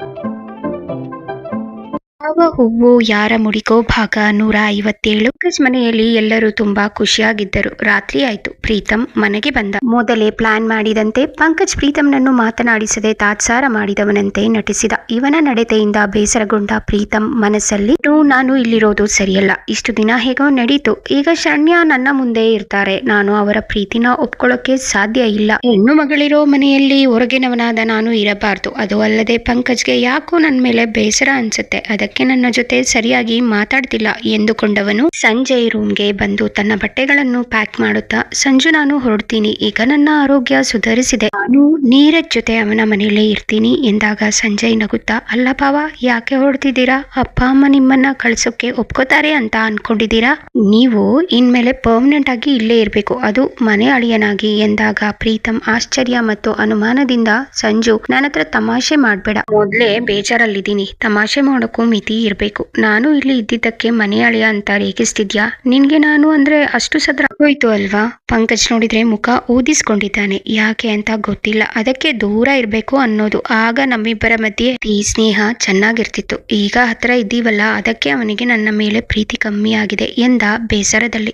you ಯಾವ ಹೂವು, ಯಾರ ಮುಡಿಕೋ ಭಾಗ ನೂರ ಐವತ್ತೇಳು. ಪಂಕಜ್ ಮನೆಯಲ್ಲಿ ಎಲ್ಲರೂ ತುಂಬಾ ಖುಷಿಯಾಗಿದ್ದರು. ರಾತ್ರಿ ಆಯ್ತು. ಪ್ರೀತಮ್ ಮನೆಗೆ ಬಂದ. ಮೊದಲೇ ಪ್ಲಾನ್ ಮಾಡಿದಂತೆ ಪಂಕಜ್ ಪ್ರೀತಮ್ನನ್ನು ಮಾತನಾಡಿಸದೆ ತಾತ್ಸಾರ ಮಾಡಿದವನಂತೆ ನಟಿಸಿದ. ಇವನ ನಡತೆಯಿಂದ ಬೇಸರಗೊಂಡ ಪ್ರೀತಮ್ ಮನಸ್ಸಲ್ಲಿ "ಇನ್ನು ನಾನು ಇಲ್ಲಿರೋದು ಸರಿಯಲ್ಲ. ಇಷ್ಟು ದಿನ ಹೇಗೋ ನಡೀತು. ಈಗ ಶರಣ್ಯ ನನ್ನ ಮುಂದೆ ಇರ್ತಾರೆ. ನಾನು ಅವರ ಪ್ರೀತಿನ ಒಪ್ಕೊಳ್ಳೋಕೆ ಸಾಧ್ಯ ಇಲ್ಲ. ಹೆಣ್ಣು ಮಗಳಿರೋ ಮನೆಯಲ್ಲಿ ಹೊರಗಿನವನಾದ ನಾನು ಇರಬಾರ್ದು. ಅದು ಅಲ್ಲದೆ ಪಂಕಜ್ಗೆ ಯಾಕೋ ನನ್ನ ಮೇಲೆ ಬೇಸರ ಅನ್ಸುತ್ತೆ. ಅದಕ್ಕೆ ನನ್ನ ಜೊತೆ ಸರಿಯಾಗಿ ಮಾತಾಡ್ತಿಲ್ಲ ಎಂದುಕೊಂಡವನು ಸಂಜಯ್ ರೂಮ್ಗೆ ಬಂದು ತನ್ನ ಬಟ್ಟೆಗಳನ್ನು ಪ್ಯಾಕ್ ಮಾಡುತ್ತಾ, ಸಂಜು, ನಾನು ಹೊರಡ್ತೀನಿ. ಈಗ ನನ್ನ ಆರೋಗ್ಯ ಸುಧಾರಿಸಿದೆ. ನಾನು ನೀರಜ್ ಜೊತೆ ಅವನ ಮನೆಯಲ್ಲೇ ಇರ್ತೀನಿ ಎಂದಾಗ ಸಂಜಯ್ ನಗುತ್ತಾ, ಅಲ್ಲ ಭಾವ ಯಾಕೆ ಹೊರಡ್ತಿದ್ದೀರಾ? ಅಪ್ಪ, ಅಮ್ಮ ನಿಮ್ಮನ್ನ ಕಳ್ಸೋಕೆ ಒಪ್ಕೋತಾರೆ ಅಂತ ಅನ್ಕೊಂಡಿದ್ದೀರಾ? ನೀವು ಇನ್ಮೇಲೆ ಪರ್ಮನೆಂಟ್ ಆಗಿ ಇಲ್ಲೇ ಇರಬೇಕು. ಅದು ಮನೆ ಅಳಿಯನಾಗಿ ಎಂದಾಗ ಪ್ರೀತಮ್ ಆಶ್ಚರ್ಯ ಮತ್ತು ಅನುಮಾನದಿಂದ, ಸಂಜು ನನ್ನ ಹತ್ರ ತಮಾಷೆ ಮಾಡಬೇಡ. ಮೊದ್ಲೇ ಬೇಜಾರಲ್ಲಿದ್ದೀನಿ. ತಮಾಷೆ ಮಾಡೋಕ್ಕೂ ಇರಬೇಕು. ನಾನು ಇಲ್ಲಿ ಇದ್ದಿದ್ದಕ್ಕೆ ಮನೆ ಅಳಿಯ ಅಂತ ರೇಗಿಸ್ತಿದ್ಯಾ? ನಿನ್ಗೆ ನಾನು ಅಂದ್ರೆ ಅಷ್ಟು ಸದ್ರ ಹೋಯ್ತು ಅಲ್ವಾ? ಪಂಕಜ್ ನೋಡಿದ್ರೆ ಮುಖ ಊದಿಸ್ಕೊಂಡಿದ್ದಾನೆ. ಯಾಕೆ ಅಂತ ಗೊತ್ತಿಲ್ಲ. ಅದಕ್ಕೆ ದೂರ ಇರಬೇಕು ಅನ್ನೋದು. ಆಗ ನಮ್ಮಿಬ್ಬರ ಮಧ್ಯೆ ಈ ಸ್ನೇಹ ಚೆನ್ನಾಗಿರ್ತಿತ್ತು. ಈಗ ಹತ್ರ ಇದ್ದೀವಲ್ಲ, ಅದಕ್ಕೆ ಅವನಿಗೆ ನನ್ನ ಮೇಲೆ ಪ್ರೀತಿ ಕಮ್ಮಿ ಆಗಿದೆ ಎಂದ ಬೇಸರದಲ್ಲಿ.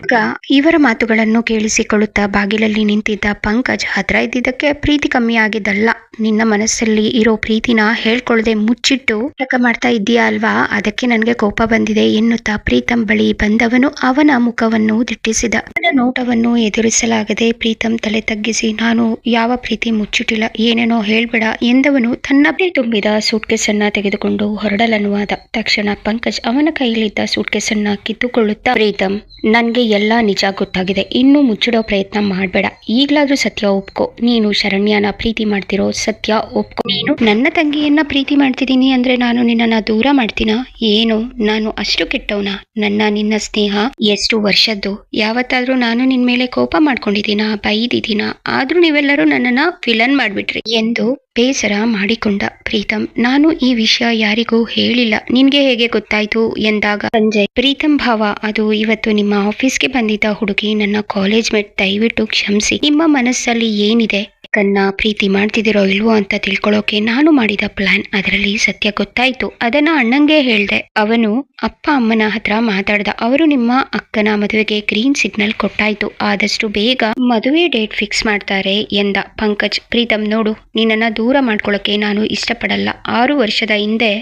ಇವರ ಮಾತುಗಳನ್ನು ಕೇಳಿಸಿಕೊಳ್ಳುತ್ತಾ ಬಾಗಿಲಲ್ಲಿ ನಿಂತಿದ್ದ ಪಂಕಜ್ ಹತ್ರ ಇದ್ದಿದ್ದಕ್ಕೆ ಪ್ರೀತಿ ಕಮ್ಮಿ ಆಗಿದ್ದಲ್ಲ ನಿನ್ನ ಮನಸ್ಸಲ್ಲಿ ಇರೋ ಪ್ರೀತಿನ ಹೇಳ್ಕೊಳ್ಳದೆ ಮುಚ್ಚಿಟ್ಟು ಮಾಡ್ತಾ ಇದ್ದೀಯಾ ಅಲ್ವಾ? ಅದಕ್ಕೆ ನನಗೆ ಕೋಪ ಬಂದಿದೆ. ಎನ್ನುತ್ತಾ ಪ್ರೀತಂ ಬಳಿ ಬಂದವನು ಅವನ ಮುಖವನ್ನು ದಿಟ್ಟಿಸಿದ. ಅವನ ನೋಟವನ್ನು ಎದುರಿಸಲಾಗದೆ ಪ್ರೀತಂ ತಲೆ ತಗ್ಗಿಸಿ, ನಾನು ಯಾವ ಪ್ರೀತಿ ಮುಚ್ಚಿಟ್ಟಿಲ್ಲ, ಏನೇನೋ ಹೇಳ್ಬೇಡ ಎಂದವನು ತನ್ನ ತುಂಬಿದ ಸೂಟ್ಕೇಸ್ ಅನ್ನ ತೆಗೆದುಕೊಂಡು ಹೊರಡಲನುವಾದ ತಕ್ಷಣ ಪಂಕಜ್ ಅವನ ಕೈಯಲ್ಲಿದ್ದ ಸೂಟ್ಕೇಸ್ ಅನ್ನ ಕಿತ್ತುಕೊಳ್ಳುತ್ತಾ, ಪ್ರೀತಂ, ನನಗೆ ಎಲ್ಲ ನಿಜ ಗೊತ್ತಾಗಿದೆ. ಇನ್ನು ಮುಚ್ಚಿಡೋ ಪ್ರಯತ್ನ ಮಾಡಬೇಡ. ಈಗಲಾದರೂ ಸತ್ಯ ಒಪ್ಕೋ. ನೀನು ಶರಣ್ಯನ ಪ್ರೀತಿ ಮಾಡ್ತಿರೋ ಸತ್ಯ ಒಪ್ಕೋ. ನೀನು ನನ್ನ ತಂಗಿಯನ್ನ ಪ್ರೀತಿ ಮಾಡ್ತಿದ್ದೀನಿ ಅಂದ್ರೆ ನಾನು ನಿನ್ನನ್ನ ದೂರ ಮಾಡ್ತೀನಾ. ಏನು, ನಾನು ಅಷ್ಟು ಕೆಟ್ಟವನ? ನನ್ನ, ನಿನ್ನ ಸ್ನೇಹ ಎಷ್ಟು ವರ್ಷದ್ದು? ಯಾವತ್ತಾದ್ರೂ ನಾನು ನಿನ್ ಮೇಲೆ ಕೋಪ ಮಾಡ್ಕೊಂಡಿದ್ದೀನಾ? ಬೈದಿದ್ದೀನಾ? ಆದ್ರೂ ನೀವೆಲ್ಲರೂ ನನ್ನನ್ನ ಫಿಲನ್ ಮಾಡ್ಬಿಟ್ರಿ. ಎಂದು ಬೇಸರ ಮಾಡಿಕೊಂಡ ಪ್ರೀತಂ, ನಾನು ಈ ವಿಷಯ ಯಾರಿಗೂ ಹೇಳಿಲ್ಲ. ನಿನ್ಗೆ ಹೇಗೆ ಗೊತ್ತಾಯ್ತು? ಎಂದಾಗ, ಸಂಜಯ್, ಪ್ರೀತಂ ಭಾವ, ಅದು ಇವತ್ತು ನಿಮ್ಮ ಆಫೀಸ್ಗೆ ಬಂದಿದ್ದ ಹುಡುಗಿ ನನ್ನ ಕಾಲೇಜ್ ಮೇಟ್ ದಯವಿಟ್ಟು ಕ್ಷಮಿಸಿ. ನಿಮ್ಮ ಮನಸ್ಸಲ್ಲಿ ಏನಿದೆ ಕನ್ನ ಪ್ರೀತಿ ಮಾಡ್ತಿದ್ದೀರೋ ಇಲ್ವೋ ಅಂತ ತಿಳ್ಕೊಳ್ಳೋಕೆ ನಾನು ಮಾಡಿದ ಪ್ಲಾನ್. ಅದರಲ್ಲಿ ಸತ್ಯ ಗೊತ್ತಾಯ್ತು. ಅದನ್ನ ಅಣ್ಣಂಗೆ ಹೇಳ್ದೆ. ಅವನು ಅಪ್ಪ ಅಮ್ಮನ ಹತ್ರ ಮಾತಾಡ್ದ. ಅವರು ನಿಮ್ಮ ಅಕ್ಕನ ಮದುವೆಗೆ ಗ್ರೀನ್ ಸಿಗ್ನಲ್ ಕೊಟ್ಟಾಯ್ತು. ಆದಷ್ಟು ಬೇಗ ಮದುವೆ ಡೇಟ್ ಫಿಕ್ಸ್ ಮಾಡ್ತಾರೆ ಎಂದ ಪಂಕಜ್. ಪ್ರೀತಮ್, ನೋಡು, ನಿನ್ನನ್ನ ದೂರ ಮಾಡ್ಕೊಳ್ಳೋಕೆ ನಾನು ಇಷ್ಟಪಡಲ್ಲ. ಆರು ವರ್ಷದ ಹಿಂದೆ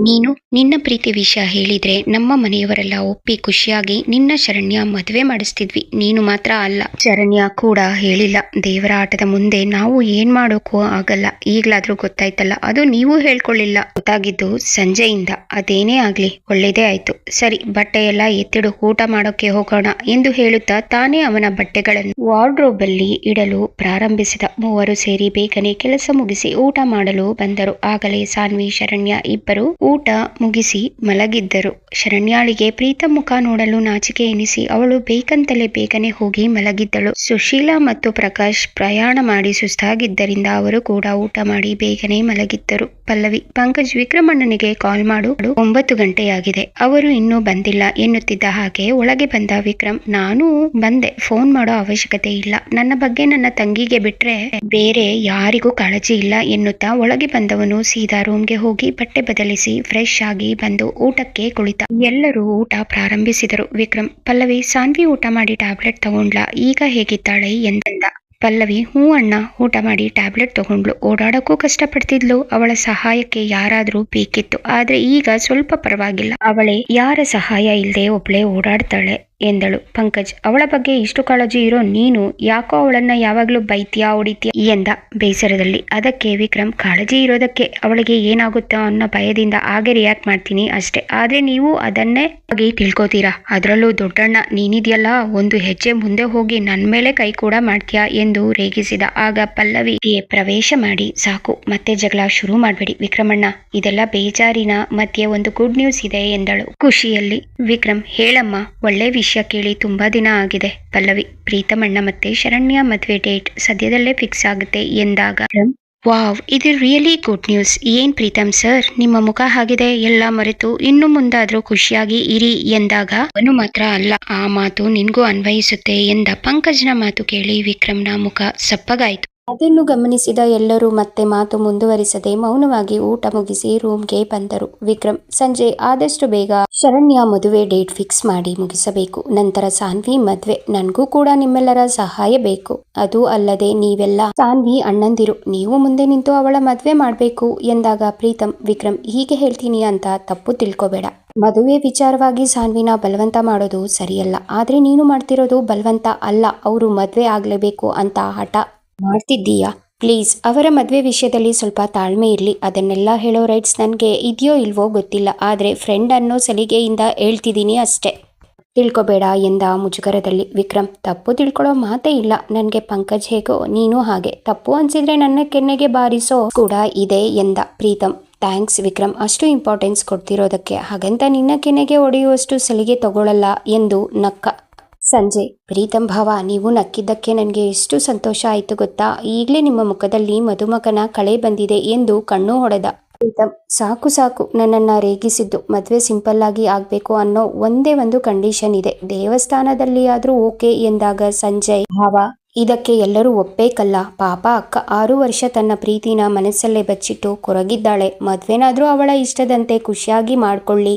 ನೀನು ನಿನ್ನ ಪ್ರೀತಿ ವಿಷಯ ಹೇಳಿದ್ರೆ ನಮ್ಮ ಮನೆಯವರೆಲ್ಲ ಒಪ್ಪಿ ಖುಷಿಯಾಗಿ ನಿನ್ನ ಶರಣ್ಯ ಮದುವೆ ಮಾಡಿಸ್ತಿದ್ವಿ. ನೀನು ಮಾತ್ರ ಅಲ್ಲ. ಶರಣ್ಯ ಕೂಡ ಹೇಳಿಲ್ಲ. ದೇವರ ಆಟದ ಮುಂದೆ ನಾವು ಏನ್ ಮಾಡೋಕ್ಕೂ ಆಗಲ್ಲ. ಈಗಲಾದರೂ ಗೊತ್ತಾಯ್ತಲ್ಲ. ಅದು ನೀವು ಹೇಳ್ಕೊಳ್ಳಿಲ್ಲ. ಗೊತ್ತಾಗಿದ್ದು ಸಂಜೆಯಿಂದ. ಅದೇನೇ ಆಗ್ಲಿ, ಒಳ್ಳೇದೇ ಆಯ್ತು. ಸರಿ ಬಟ್ಟೆ ಎಲ್ಲ ಎತ್ತಿಡು ಊಟ ಮಾಡೋಕೆ ಹೋಗೋಣ ಎಂದು ಹೇಳುತ್ತಾ ತಾನೇ ಅವನ ಬಟ್ಟೆಗಳನ್ನು ವಾರ್ಡ್ರೋಬಲ್ಲಿ ಇಡಲು ಪ್ರಾರಂಭಿಸಿದ. ಮೂವರು ಸೇರಿ ಬೇಗನೆ ಕೆಲಸ ಮುಗಿಸಿ ಊಟ ಮಾಡಲು ಬಂದರು. ಆಗಲೇ ಸಾನ್ವಿ, ಶರಣ್ಯ ಇಬ್ಬರು ಊಟ ಮುಗಿಸಿ ಮಲಗಿದ್ದರು. ಶರಣ್ಯಾಳಿಗೆ ಪ್ರೀತ ಮುಖ ನೋಡಲು ನಾಚಿಕೆ ಎನಿಸಿ ಅವಳು ಬೇಕಂತಲೇ ಬೇಗನೆ ಹೋಗಿ ಮಲಗಿದ್ದಳು. ಸುಶೀಲಾ ಮತ್ತು ಪ್ರಕಾಶ್ ಪ್ರಯಾಣ ಮಾಡಿ ಸುಸ್ತಾಗಿದ್ದರಿಂದ ಅವರು ಕೂಡ ಊಟ ಮಾಡಿ ಬೇಗನೆ ಮಲಗಿದ್ದರು. ಪಲ್ಲವಿ, ಪಂಕಜ್ ವಿಕ್ರಮಣ್ಣನಿಗೆ ಕಾಲ್ ಮಾಡು. ಒಂಬತ್ತು ಗಂಟೆಯಾಗಿದೆ. ಅವರು ಇನ್ನೂ ಬಂದಿಲ್ಲ ಎನ್ನುತ್ತಿದ್ದ ಹಾಗೆ ಒಳಗೆ ಬಂದ ವಿಕ್ರಮ್, ನಾನು ಬಂದೆ. ಫೋನ್ ಮಾಡೋ ಅವಶ್ಯಕತೆ ಇಲ್ಲ. ನನ್ನ ಬಗ್ಗೆ ನನ್ನ ತಂಗಿಗೆ ಬಿಟ್ರೆ ಬೇರೆ ಯಾರಿಗೂ ಕಾಳಜಿ ಇಲ್ಲ ಎನ್ನುತ್ತಾ ಒಳಗೆ ಬಂದವನು ಸೀದಾ ರೂಮ್ಗೆ ಹೋಗಿ ಬಟ್ಟೆ ಬದಲಿಸಿ ಫ್ರೆಶ್ ಆಗಿ ಬಂದು ಊಟಕ್ಕೆ ಕುಳಿತ. ಎಲ್ಲರೂ ಊಟ ಪ್ರಾರಂಭಿಸಿದರು. ವಿಕ್ರಮ್, ಪಲ್ಲವಿ, ಸಾನ್ವಿ ಊಟ ಮಾಡಿ ಟ್ಯಾಬ್ಲೆಟ್ ತಗೊಂಡ್ಲಾ? ಈಗ ಹೇಗಿದ್ದಾಳೆ? ಎಂದಂದ ಪಲ್ಲವಿ, ಹ್ಞೂ ಅಣ್ಣ, ಊಟ ಮಾಡಿ ಟ್ಯಾಬ್ಲೆಟ್ ತಗೊಂಡ್ಳು. ಓಡಾಡಕ್ಕೂ ಕಷ್ಟಪಡ್ತಿದ್ಲು. ಅವಳ ಸಹಾಯಕ್ಕೆ ಯಾರಾದ್ರೂ ಬೇಕಿತ್ತು. ಆದ್ರೆ ಈಗ ಸ್ವಲ್ಪ ಪರವಾಗಿಲ್ಲ. ಅವಳೇ ಯಾರ ಸಹಾಯ ಇಲ್ಲದೆ ಒಬ್ಳೆ ಓಡಾಡ್ತಾಳೆ. ಎಂದಳು. ಪಂಕಜ್, ಅವಳ ಬಗ್ಗೆ ಇಷ್ಟು ಕಾಳಜಿ ಇರೋ ನೀನು ಯಾಕೋ ಅವಳನ್ನ ಯಾವಾಗ್ಲೂ ಬೈತೀಯಾ, ಹೊಡಿತ್ಯಾ ಎಂದ ಬೇಸರದಲ್ಲಿ. ಅದಕ್ಕೆ ವಿಕ್ರಮ್, ಕಾಳಜಿ ಇರೋದಕ್ಕೆ ಅವಳಿಗೆ ಏನಾಗುತ್ತೋ ಅನ್ನೋ ಭಯದಿಂದ ಹಾಗೆ ರಿಯಾಕ್ಟ್ ಮಾಡ್ತೀನಿ ಅಷ್ಟೇ. ಆದ್ರೆ ನೀವು ಅದನ್ನೇ ಹಾಗೆ ತಿಳ್ಕೊತೀರಾ? ಅದರಲ್ಲೂ ದೊಡ್ಡಣ್ಣ, ನೀನಿದ್ಯಲ್ಲ, ಒಂದು ಹೆಜ್ಜೆ ಮುಂದೆ ಹೋಗಿ ನನ್ ಮೇಲೆ ಕೈ ಕೂಡ ಮಾಡ್ತೀಯಾ ಎಂದು ರೇಗಿಸಿದ. ಆಗ ಪಲ್ಲವಿ ಪ್ರವೇಶ ಮಾಡಿ, ಸಾಕು, ಮತ್ತೆ ಜಗಳ ಶುರು ಮಾಡಬೇಡಿ ವಿಕ್ರಮಣ್ಣ. ಇದೆಲ್ಲ ಬೇಜಾರಿನ ಮಧ್ಯೆ ಒಂದು ಗುಡ್ ನ್ಯೂಸ್ ಇದೆ, ಎಂದಳು. ಖುಷಿಯಲ್ಲಿ ವಿಕ್ರಮ್, ಹೇಳಮ್ಮ, ಒಳ್ಳೆ ವಿಷಯ ಕೇಳಿ ತುಂಬಾ ದಿನ ಆಗಿದೆ. ಪಲ್ಲವಿ ಪ್ರೀತಮಣ್ಣ ಮತ್ತೆ ಶರಣ್ಯ ಮದುವೆ ಡೇಟ್ ಸದ್ಯದಲ್ಲೇ ಫಿಕ್ಸ್ ಆಗುತ್ತೆ ಎಂದಾಗ. ವಾವ್, ಇದು ರಿಯಲಿ ಗುಡ್ ನ್ಯೂಸ್ ಏನ್ ಪ್ರೀತಮ್ ಸರ್? ನಿಮ್ಮ ಮುಖ ಆಗಿದೆ ಎಲ್ಲ ಮರೆತು, ಇನ್ನು ಮುಂದಾದ್ರೂ ಖುಷಿಯಾಗಿ ಇರಿ ಎಂದಾಗ. ಅವನು ಮಾತ್ರ ಅಲ್ಲ, ಆ ಮಾತು ನಿನ್ಗೂ ಅನ್ವಯಿಸುತ್ತೆ ಎಂದ ಪಂಕಜ್ನ ಮಾತು ಕೇಳಿ ವಿಕ್ರಮ್ನ ಮುಖ ಸಪ್ಪಗಾಯ್ತು. ಅದನ್ನು ಗಮನಿಸಿದ ಎಲ್ಲರೂ ಮತ್ತೆ ಮಾತು ಮುಂದುವರಿಸದೆ ಮೌನವಾಗಿ ಊಟ ಮುಗಿಸಿ ರೂಮ್ಗೆ ಬಂದರು. ವಿಕ್ರಮ್, ಸಂಜೆ ಆದಷ್ಟು ಬೇಗ ಶರಣ್ಯ ಮದುವೆ ಡೇಟ್ ಫಿಕ್ಸ್ ಮಾಡಿ ಮುಗಿಸಬೇಕು. ನಂತರ ಸಾನ್ವಿ ಮದ್ವೆ. ನನಗೂ ಕೂಡ ನಿಮ್ಮೆಲ್ಲರ ಸಹಾಯ ಬೇಕು. ಅದು ಅಲ್ಲದೆ ನೀವೆಲ್ಲ ಸಾನ್ವಿ ಅಣ್ಣಂದಿರು. ನೀವು ಮುಂದೆ ನಿಂತು ಅವಳ ಮದ್ವೆ ಮಾಡ್ಬೇಕು ಎಂದಾಗ ಪ್ರೀತಮ್, ವಿಕ್ರಮ್, ಹೀಗೆ ಹೇಳ್ತೀನಿ ಅಂತ ತಪ್ಪು ತಿಳ್ಕೊಬೇಡ. ಮದುವೆ ವಿಚಾರವಾಗಿ ಸಾನ್ವಿನ ಬಲವಂತ ಮಾಡೋದು ಸರಿಯಲ್ಲ. ಆದ್ರೆ ನೀನು ಮಾಡ್ತಿರೋದು ಬಲವಂತ ಅಲ್ಲ. ಅವರು ಮದುವೆ ಆಗ್ಲೇಬೇಕು ಅಂತ ಹಠ ಮಾಡ್ತಿದ್ದೀಯಾ? ಪ್ಲೀಸ್, ಅವರ ಮದುವೆ ವಿಷಯದಲ್ಲಿ ಸ್ವಲ್ಪ ತಾಳ್ಮೆ ಇರಲಿ. ಅದನ್ನೆಲ್ಲ ಹೇಳೋ ರೈಟ್ಸ್ ನನಗೆ ಇದೆಯೋ ಇಲ್ವೋ ಗೊತ್ತಿಲ್ಲ. ಆದರೆ ಫ್ರೆಂಡ್ ಅನ್ನೋ ಸಲಿಗೆಯಿಂದ ಹೇಳ್ತಿದ್ದೀನಿ ಅಷ್ಟೇ. ತಿಳ್ಕೊಬೇಡ ಎಂದ ಮುಜುಗರದಲ್ಲಿ. ವಿಕ್ರಮ್, ತಪ್ಪು ತಿಳ್ಕೊಳ್ಳೋ ಮಾತೇ ಇಲ್ಲ. ನನಗೆ ಪಂಕಜ್ ಹೇಗೋ, ನೀನು ಹಾಗೆ. ತಪ್ಪು ಅನಿಸಿದ್ರೆ ನನ್ನ ಕೆನ್ನೆಗೆ ಬಾರಿಸೋ ಕೂಡ ಇದೆ ಎಂದ ಪ್ರೀತಮ್. ಥ್ಯಾಂಕ್ಸ್ ವಿಕ್ರಮ್, ಅಷ್ಟು ಇಂಪಾರ್ಟೆನ್ಸ್ ಕೊಡ್ತಿರೋದಕ್ಕೆ. ಹಾಗಂತ ನಿನ್ನ ಕೆನೆಗೆ ಹೊಡೆಯುವಷ್ಟು ಸಲಿಗೆ ತಗೊಳ್ಳಲ್ಲ ಎಂದು ನಕ್ಕ ಸಂಜೆ. ಪ್ರೀತಂ ಭಾವ, ನೀವು ನಕ್ಕಿದ್ದಕ್ಕೆ ನನಗೆ ಎಷ್ಟು ಸಂತೋಷ ಆಯಿತು ಗೊತ್ತಾ? ಈಗಲೇ ನಿಮ್ಮ ಮುಖದಲ್ಲಿ ಮಧುಮಗನ ಕಳೆ ಬಂದಿದೆ ಎಂದು ಕಣ್ಣು ಹೊಡೆದ. ಪ್ರೀತಂ, ಸಾಕು ಸಾಕು. ನನ್ನನ್ನು ರೇಗಿಸಿದ್ದು ಮದುವೆ ಸಿಂಪಲ್ ಆಗಿ ಆಗಬೇಕು ಅನ್ನೋ ಒಂದೇ ಒಂದು ಕಂಡೀಷನ್ ಇದೆ. ದೇವಸ್ಥಾನದಲ್ಲಿ ಆದರೂ ಓಕೆ ಎಂದಾಗ ಸಂಜಯ್ ಭಾವ, ಇದಕ್ಕೆ ಎಲ್ಲರೂ ಒಪ್ಪೇಕಲ್ಲ. ಪಾಪ ಅಕ್ಕ, ಆರು ವರ್ಷ ತನ್ನ ಪ್ರೀತಿನ ಮನಸ್ಸಲ್ಲೇ ಬಚ್ಚಿಟ್ಟು ಕೊರಗಿದ್ದಾಳೆ. ಮದ್ವೆನಾದ್ರೂ ಅವಳ ಇಷ್ಟದಂತೆ ಖುಷಿಯಾಗಿ ಮಾಡ್ಕೊಳ್ಳಿ.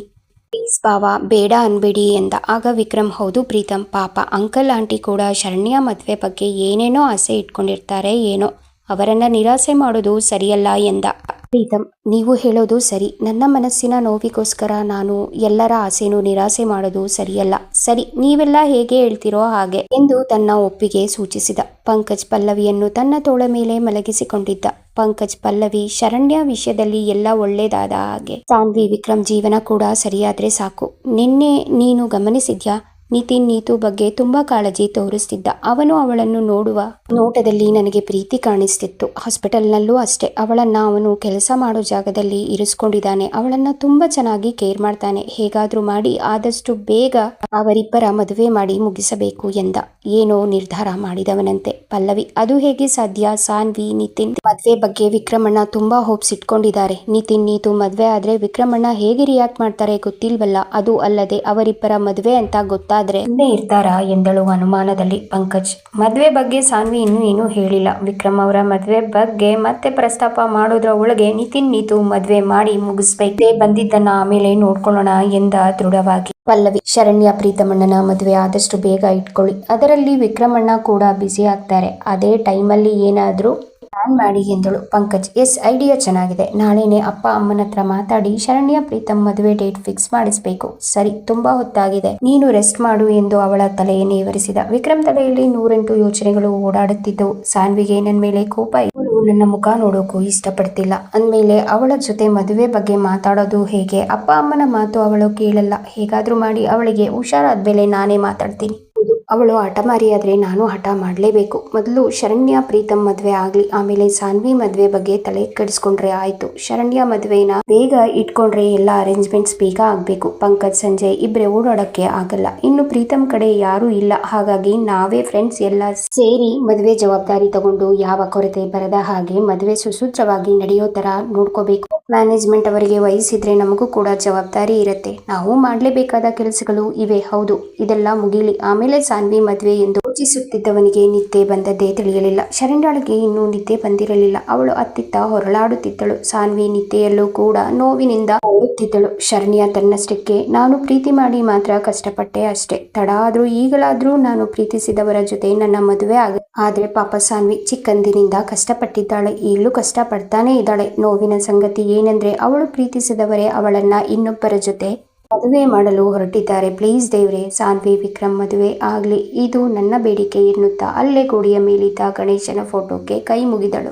ಪ್ಲೀಸ್ ಬಾವ, ಬೇಡ ಅನ್ಬೇಡಿ ಎಂದ. ಆಗ ವಿಕ್ರಮ್, ಹೌದು ಪ್ರೀತಮ್ ಪಾಪ, ಅಂಕಲ್, ಆಂಟಿ ಕೂಡ ಶರಣ್ಯ ಮದುವೆ ಬಗ್ಗೆ ಏನೇನೋ ಆಸೆ ಇಟ್ಕೊಂಡಿರ್ತಾರೆ, ಏನೋ. ಅವರನ್ನು ನಿರಾಸೆ ಮಾಡೋದು ಸರಿಯಲ್ಲ ಎಂದ. ಪ್ರೀತಮ್, ನೀವು ಹೇಳೋದು ಸರಿ. ನನ್ನ ಮನಸ್ಸಿನ ನೋವಿಗೋಸ್ಕರ ನಾನು ಎಲ್ಲರ ಆಸೆನೂ ನಿರಾಸೆ ಮಾಡೋದು ಸರಿಯಲ್ಲ. ಸರಿ, ನೀವೆಲ್ಲ ಹೇಗೆ ಹೇಳ್ತಿರೋ ಹಾಗೆ ಎಂದು ತನ್ನ ಒಪ್ಪಿಗೆ ಸೂಚಿಸಿದ. ಪಂಕಜ್ ಪಲ್ಲವಿಯನ್ನು ತನ್ನ ತೋಳ ಮೇಲೆ ಮಲಗಿಸಿಕೊಂಡಿದ್ದ. ಪಂಕಜ್ ಪಲ್ಲವಿ ಶರಣ್ಯ ವಿಷಯದಲ್ಲಿ ಎಲ್ಲ ಒಳ್ಳೇದಾದ ಹಾಗೆ. ಸಾನ್ವಿ ವಿಕ್ರಮ್ ಜೀವನ ಕೂಡ ಸರಿಯಾದ್ರೆ ಸಾಕು. ನಿನ್ನೆ ನೀನು ಗಮನಿಸಿದ್ಯಾ? ನಿತಿನ್ ನೀತು ಬಗ್ಗೆ ತುಂಬಾ ಕಾಳಜಿ ತೋರಿಸ್ತಿದ್ದ. ಅವನು ಅವಳನ್ನು ನೋಡುವ ನೋಟದಲ್ಲಿ ನನಗೆ ಪ್ರೀತಿ ಕಾಣಿಸ್ತಿತ್ತು. ಹಾಸ್ಪಿಟಲ್ನಲ್ಲೂ ಅಷ್ಟೇ. ಅವಳನ್ನ ಅವನು ಕೆಲಸ ಮಾಡೋ ಜಾಗದಲ್ಲಿ ಇರಿಸ್ಕೊಂಡಿದ್ದಾನೆ. ಅವಳನ್ನ ತುಂಬಾ ಚೆನ್ನಾಗಿ ಕೇರ್ ಮಾಡ್ತಾನೆ. ಹೇಗಾದ್ರೂ ಮಾಡಿ ಆದಷ್ಟು ಬೇಗ ಅವರಿಬ್ಬರ ಮದುವೆ ಮಾಡಿ ಮುಗಿಸಬೇಕು ಎಂದ. ಏನೋ ನಿರ್ಧಾರ ಮಾಡಿದವನಂತೆ. ಪಲ್ಲವಿ, ಅದು ಹೇಗೆ ಸಾಧ್ಯ? ಸಾನ್ವಿ, ನಿತಿನ್ ಮದ್ವೆ ಬಗ್ಗೆ ವಿಕ್ರಮಣ್ಣ ತುಂಬಾ ಹೋಪ್ಸ್ ಇಟ್ಕೊಂಡಿದ್ದಾರೆ. ನಿತಿನ್ ನೀತು ಮದ್ವೆ ಆದ್ರೆ ವಿಕ್ರಮಣ್ಣ ಹೇಗೆ ರಿಯಾಕ್ಟ್ ಮಾಡ್ತಾರೆ ಗೊತ್ತಿಲ್ವಲ್ಲ. ಅದು ಅಲ್ಲದೆ ಅವರಿಬ್ಬರ ಮದುವೆ ಅಂತ ಗೊತ್ತಾದ್ರೆ ಹಿಂದೆ ಇರ್ತಾರಾ ಎಂದಳು ಅನುಮಾನದಲ್ಲಿ ಪಂಕಜ್. ಮದ್ವೆ ಬಗ್ಗೆ ಸಾನ್ವಿ ಇನ್ನೂ ಏನೂ ಹೇಳಿಲ್ಲ. ವಿಕ್ರಮ್ ಅವರ ಮದ್ವೆ ಬಗ್ಗೆ ಮತ್ತೆ ಪ್ರಸ್ತಾಪ ಮಾಡೋದ್ರ ಒಳಗೆ ನಿತಿನ್ ನೀತು ಮದ್ವೆ ಮಾಡಿ ಮುಗಿಸ್ಬೇಕೇ. ಬಂದಿದ್ದನ್ನ ಆಮೇಲೆ ನೋಡ್ಕೊಳ್ಳೋಣ ಎಂದ ದೃಢವಾಗಿ. ಪಲ್ಲವಿ, ಶರಣ್ಯ, ಪ್ರೀತಮಣ್ಣನ ಮದುವೆ ಆದಷ್ಟು ಬೇಗ ಇಟ್ಕೊಳ್ಳಿ. ಅದರಲ್ಲಿ ವಿಕ್ರಮಣ್ಣ ಕೂಡ ಬ್ಯುಸಿ ಆಗ್ತಾರೆ. ಅದೇ ಟೈಮಲ್ಲಿ ಏನಾದ್ರೂ ಪ್ಲಾನ್ ಮಾಡಿ ಎಂದಳು ಪಂಕಜ್. ಎಸ್, ಐಡಿಯಾ ಚೆನ್ನಾಗಿದೆ. ನಾಳೆನೆ ಅಪ್ಪ, ಅಮ್ಮನ ಹತ್ರ ಮಾತಾಡಿ ಶರಣ್ಯ, ಪ್ರೀತಮ್ ಮದುವೆ ಡೇಟ್ ಫಿಕ್ಸ್ ಮಾಡಿಸ್ಬೇಕು. ಸರಿ, ತುಂಬಾ ಹೊತ್ತಾಗಿದೆ. ನೀನು ರೆಸ್ಟ್ ಮಾಡು ಎಂದು ಅವಳ ತಲೆಯನ್ನೇ ವಿವರಿಸಿದ ವಿಕ್ರಮ್ ತಲೆಯಲ್ಲಿ ನೂರೆಂಟು ಯೋಚನೆಗಳು ಓಡಾಡುತ್ತಿದ್ದವು. ಸಾನ್ವಿಗೆ ನನ್ನ ಮೇಲೆ ಕೋಪ ಇವಳು ನನ್ನ ಮುಖ ನೋಡೋಕು ಇಷ್ಟಪಡ್ತಿಲ್ಲ. ಅಂದಮೇಲೆ ಅವಳ ಜೊತೆ ಮದುವೆ ಬಗ್ಗೆ ಮಾತಾಡೋದು ಹೇಗೆ? ಅಪ್ಪ, ಅಮ್ಮನ ಮಾತು ಅವಳು ಕೇಳಲ್ಲ. ಹೇಗಾದ್ರೂ ಮಾಡಿ ಅವಳಿಗೆ ಹುಷಾರಾದ್ಮೇಲೆ ನಾನೇ ಮಾತಾಡ್ತೀನಿ. ಅವಳು ಹಠ ಮಾರಿಯಾದರೆ ನಾನು ಹಠ ಮಾಡಲೇಬೇಕು. ಮೊದಲು ಶರಣ್ಯ ಪ್ರೀತಮ್ ಮದುವೆ ಆಗಲಿ, ಆಮೇಲೆ ಸಾನ್ವಿ ಮದುವೆ ಬಗ್ಗೆ ತಲೆ ಕೆಡಿಸ್ಕೊಂಡ್ರೆ ಆಯಿತು. ಶರಣ್ಯ ಮದುವೆನ ಬೇಗ ಇಟ್ಕೊಂಡ್ರೆ ಎಲ್ಲ ಅರೇಂಜ್ಮೆಂಟ್ಸ್ ಬೇಗ ಆಗಬೇಕು. ಪಂಕಜ್ ಸಂಜಯ್ ಇಬ್ರೆ ಓಡಾಡೋಕ್ಕೆ ಆಗಲ್ಲ. ಇನ್ನು ಪ್ರೀತಮ್ ಕಡೆ ಯಾರು ಇಲ್ಲ. ಹಾಗಾಗಿ ನಾವೇ ಫ್ರೆಂಡ್ಸ್ ಎಲ್ಲ ಸೇರಿ ಮದುವೆ ಜವಾಬ್ದಾರಿ ತಗೊಂಡು ಯಾವ ಕೊರತೆ ಬರದ ಹಾಗೆ ಮದುವೆ ಸುಸೂತ್ರವಾಗಿ ನಡೆಯೋ ಥರ ನೋಡ್ಕೋಬೇಕು. ಮ್ಯಾನೇಜ್ಮೆಂಟ್ ಅವರಿಗೆ ವಹಿಸಿದ್ರೆ ನಮಗೂ ಕೂಡ ಜವಾಬ್ದಾರಿ ಇರುತ್ತೆ. ನಾವು ಮಾಡಲೇಬೇಕಾದ ಕೆಲಸಗಳು ಇವೆ, ಹೌದು. ಇದೆಲ್ಲ ಮುಗಿಲಿ. ಆಮೇಲೆ ಸಾನ್ವಿ ಮದುವೆ ಎಂದು ಯೋಚಿಸುತ್ತಿದ್ದವನಿಗೆ ನಿದ್ದೆ ಬಂದದ್ದೇ ತಿಳಿಯಲಿಲ್ಲ. ಶರಣಾಳಿಗೆ ಇನ್ನೂ ನಿದ್ದೆ ಬಂದಿರಲಿಲ್ಲ. ಅವಳು ಅತ್ತಿತ್ತ ಹೊರಳಾಡುತ್ತಿದ್ದಳು. ಸಾನ್ವಿ ನಿದ್ದೆಯಲ್ಲೂ ಕೂಡ ನೋವಿನಿಂದ ಹೋಗುತ್ತಿದ್ದಳು ಶರಣ್ಯ ತನ್ನಷ್ಟಕ್ಕೆ ನಾನು ಪ್ರೀತಿ ಮಾಡಿ ಮಾತ್ರ ಕಷ್ಟಪಟ್ಟೆ ಅಷ್ಟೇ. ತಡ ಆದ್ರೂ ಈಗಲಾದ್ರೂ ನಾನು ಪ್ರೀತಿಸಿದವರ ಜೊತೆ ನನ್ನ ಮದುವೆ ಆಗ ಆದ್ರೆ ಪಾಪ ಸಾನ್ವಿ ಚಿಕ್ಕಂದಿನಿಂದ ಕಷ್ಟಪಟ್ಟಿದ್ದಾಳೆ. ಈಗಲೂ ಕಷ್ಟಪಡ್ತಾನೆ ಇದ್ದಾಳೆ. ನೋವಿನ ಸಂಗತಿ ಏನಂದ್ರೆ ಅವಳು ಪ್ರೀತಿಸಿದವರೇ ಅವಳನ್ನ ಇನ್ನೊಬ್ಬರ ಜೊತೆ ಮದುವೆ ಮಾಡಲು ಹೊರಟಿದ್ದಾರೆ. ಪ್ಲೀಸ್ ದೇವ್ರೆ ಸಾನ್ವಿ ವಿಕ್ರಮ್ ಮದುವೆ ಆಗ್ಲಿ. ಇದು ನನ್ನ ಬೇಡಿಕೆ ಎನ್ನುತ್ತಾ ಅಲ್ಲೇ ಗೋಡೆಯ ಮೇಲಿದ್ದ ಗಣೇಶನ ಫೋಟೋಗೆ ಕೈ ಮುಗಿದಳು.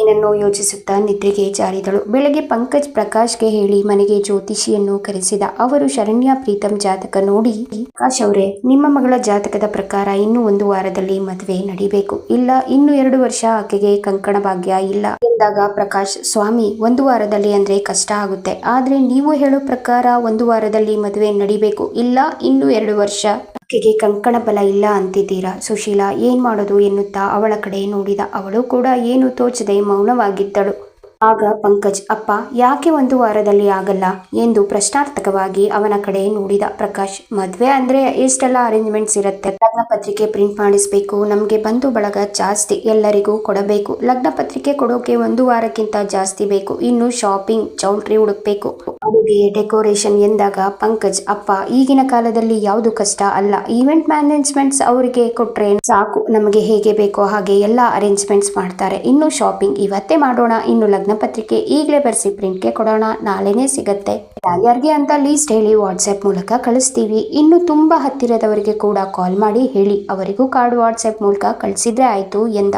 ಏನನ್ನೋ ಯೋಚಿಸುತ್ತಾ ನಿದ್ರೆಗೆ ಜಾರಿದಳು. ಬೆಳಗ್ಗೆ ಪಂಕಜ್ ಪ್ರಕಾಶ್ಗೆ ಹೇಳಿ ಮನೆಗೆ ಜ್ಯೋತಿಷಿಯನ್ನು ಕರೆಸಿದ ಅವರು, ಶರಣ್ಯ ಪ್ರೀತಂ ಜಾತಕ ನೋಡಿ. ಪ್ರಕಾಶ್ ಅವರೇ, ನಿಮ್ಮ ಮಗಳ ಜಾತಕದ ಪ್ರಕಾರ ಇನ್ನು ಒಂದು ವಾರದಲ್ಲಿ ಮದುವೆ ನಡಿಬೇಕು. ಇಲ್ಲ, ಇನ್ನು ಎರಡು ವರ್ಷ ಆಕೆಗೆ ಕಂಕಣ ಭಾಗ್ಯ ಇಲ್ಲ ಎಂದಾಗ ಪ್ರಕಾಶ್, ಸ್ವಾಮಿ, ಒಂದು ವಾರದಲ್ಲಿ ಅಂದ್ರೆ ಕಷ್ಟ ಆಗುತ್ತೆ. ಆದ್ರೆ ನೀವು ಹೇಳೋ ಪ್ರಕಾರ ಒಂದು ವಾರದಲ್ಲಿ ಮದುವೆ ನಡಿಬೇಕು. ಇಲ್ಲ, ಇನ್ನು ಎರಡು ವರ್ಷ ಆಕೆಗೆ ಕಂಕಣ ಬಲ ಇಲ್ಲ ಅಂತಿದ್ದೀರಾ? ಸುಶೀಲಾ, ಏನ್ ಮಾಡೋದು ಎನ್ನುತ್ತಾ ಅವಳ ಕಡೆ ನೋಡಿದ ಅವಳು ಕೂಡ ಏನು ತೋಚದೆ ಮೌನವಾಗಿದ್ದಳು. ಆಗ ಪಂಕಜ್, ಅಪ್ಪ, ಯಾಕೆ ಒಂದು ವಾರದಲ್ಲಿ ಆಗಲ್ಲ? ಎಂದು ಪ್ರಶ್ನಾರ್ಥಕವಾಗಿ ಅವನ ಕಡೆ ನೋಡಿದ ಪ್ರಕಾಶ್, ಮದ್ವೆ ಅಂದ್ರೆ ಎಷ್ಟೆಲ್ಲ ಅರೇಂಜ್ಮೆಂಟ್ಸ್ ಇರುತ್ತೆ? ಲಗ್ನ ಪತ್ರಿಕೆ ಪ್ರಿಂಟ್ ಮಾಡಿಸ್ಬೇಕು, ನಮ್ಗೆ ಬಂಧು ಬಳಗ ಜಾಸ್ತಿ, ಎಲ್ಲರಿಗೂ ಕೊಡಬೇಕು. ಲಗ್ನ ಪತ್ರಿಕೆ ಕೊಡೋಕೆ ಒಂದು ವಾರಕ್ಕಿಂತ ಜಾಸ್ತಿ ಬೇಕು. ಇನ್ನು ಶಾಪಿಂಗ್ ಚೌಲ್ಟ್ರಿ ಹುಡುಕ್ಬೇಕು. ಅಡುಗೆ ಡೆಕೋರೇಷನ್ ಎಂದಾಗ ಪಂಕಜ್, ಅಪ್ಪ, ಈಗಿನ ಕಾಲದಲ್ಲಿ ಯಾವುದು ಕಷ್ಟ? ಅಲ್ಲ ಈವೆಂಟ್ ಮ್ಯಾನೇಜ್ಮೆಂಟ್ಸ್ ಅವರಿಗೆ ಕೊಟ್ರೆ ಸಾಕು. ನಮಗೆ ಹೇಗೆ ಬೇಕೋ ಹಾಗೆ ಎಲ್ಲ ಅರೇಂಜ್ಮೆಂಟ್ಸ್ ಮಾಡ್ತಾರೆ. ಇನ್ನು ಶಾಪಿಂಗ್ ಇವತ್ತೇ ಮಾಡೋಣ, ಇನ್ನು ಲಗ್ನ ಪತ್ರಿಕೆ ಈಗಲೇ ಬರೆಸಿ ಪ್ರಿಂಟ್ಗೆ ಕೊಡೋಣ. ನಾಳೆನೇ ಸಿಗತ್ತೆ. ಯಾರ್ಯಾರಿಗೆ ಅಂತ ಲೀಸ್ಟ್ ಹೇಳಿ ವಾಟ್ಸ್ಆ್ಯಪ್ ಮೂಲಕ ಕಳಿಸ್ತೀವಿ. ಇನ್ನು ತುಂಬಾ ಹತ್ತಿರದವರಿಗೆ ಕೂಡ ಕಾಲ್ ಮಾಡಿ ಹೇಳಿ. ಅವರಿಗೂ ಕಾರ್ಡ್ ವಾಟ್ಸ್ಆ್ಯಪ್ ಮೂಲಕ ಕಳಿಸಿದ್ರೆ ಆಯ್ತು ಎಂದ.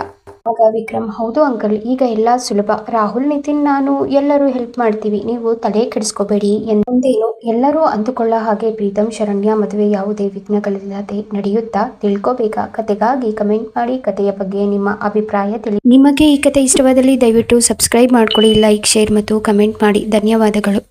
ಆಗ ವಿಕ್ರಮ್, ಹೌದು ಅಂಕಲ್, ಈಗ ಎಲ್ಲ ಸುಲಭ. ರಾಹುಲ್, ನಿತಿನ್, ನಾನು ಎಲ್ಲರೂ ಹೆಲ್ಪ್ ಮಾಡ್ತೀವಿ. ನೀವು ತಲೆ ಕೆಡಿಸ್ಕೋಬೇಡಿ ಎಂದೇನು ಎಲ್ಲರೂ ಅಂದುಕೊಳ್ಳ ಹಾಗೆ ಪ್ರೀತಮ್ ಶರಣ್ಯ ಮದುವೆ ಯಾವುದೇ ವಿಘ್ನಗಳಿಲ್ಲದೆ ನಡೆಯುತ್ತಾ ತಿಳ್ಕೋಬೇಕಾ? ಕತೆಗಾಗಿ ಕಮೆಂಟ್ ಮಾಡಿ ಕತೆಯ ಬಗ್ಗೆ ನಿಮ್ಮ ಅಭಿಪ್ರಾಯ ತಿಳಿ. ನಿಮಗೆ ಈ ಕತೆ ಇಷ್ಟವಾದಲ್ಲಿ ದಯವಿಟ್ಟು ಸಬ್ಸ್ಕ್ರೈಬ್ ಮಾಡ್ಕೊಳ್ಳಿ, ಲೈಕ್, ಶೇರ್ ಮತ್ತು ಕಮೆಂಟ್ ಮಾಡಿ. ಧನ್ಯವಾದಗಳು.